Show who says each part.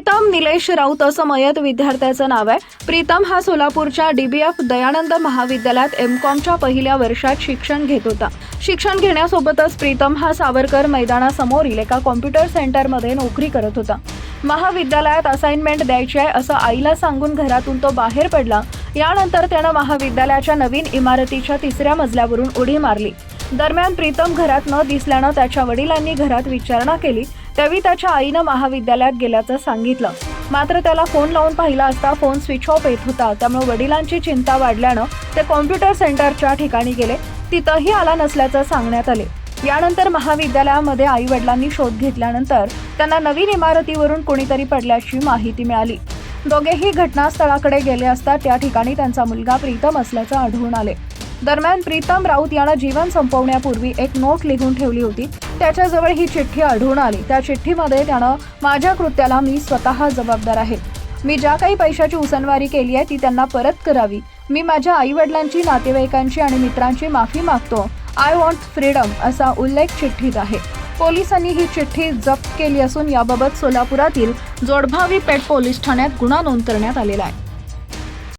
Speaker 1: प्रीतम निलेश राऊत असं मयत विद्यार्थ्याचं नाव आहे. प्रीतम हा सोलापूरच्या डीबीएफ दयानंद महाविद्यालयात एम कॉमच्या पहिल्या वर्षात शिक्षण घेत होता. शिक्षण घेण्यासोबतच प्रीतम हा सावरकर मैदानासमोरील एका कॉम्प्युटर सेंटरमध्ये नोकरी करत होता. महाविद्यालयात असाइनमेंट द्यायची आहे असं आईला सांगून घरातून तो बाहेर पडला. यानंतर त्यानं महाविद्यालयाच्या नवीन इमारतीच्या तिसऱ्या मजल्यावरून उडी मारली. दरम्यान प्रीतम घरात न दिसल्यानं त्याच्या वडिलांनी घरात विचारणा केली. त्यावेळी त्याच्या आईनं महाविद्यालयात गेल्याचं सांगितलं. मात्र त्याला फोन लावून पाहिला असता फोन स्विच ऑफ येत होता. त्यामुळे वडिलांची चिंता वाढल्यानं ते कॉम्प्युटर सेंटरच्या ठिकाणी गेले. तिथंही आला नसल्याचं सांगण्यात आले. यानंतर महाविद्यालयामध्ये आई वडिलांनी शोध घेतल्यानंतर त्यांना नवीन इमारतीवरून कोणीतरी पडल्याची माहिती मिळाली. दोघेही घटनास्थळाकडे गेले असता त्या ठिकाणी त्यांचा मुलगा प्रीतम असल्याचं आढळून आले. दरम्यान प्रीतम राऊत यानं जीवन संपवण्यापूर्वी एक नोट लिहून ठेवली होती. त्याच्याजवळ ही चिठ्ठी आढळून आली. त्या चिठ्ठीमध्ये त्यानं माझ्या कृत्याला मी स्वतः जबाबदार आहे. मी ज्या काही पैशाची उसनवारी केली आहे ती त्यांना परत करावी. मी माझ्या आईवडिलांची नातेवाईकांची आणि मित्रांची माफी मागतो. आय वॉन्ट फ्रीडम असा उल्लेख चिठ्ठीत आहे. पोलिसांनी ही चिठ्ठी जप्त केली असून याबाबत सोलापुरातील जोडभावी पेठ पोलीस ठाण्यात गुन्हा नोंद करण्यात आलेला आहे.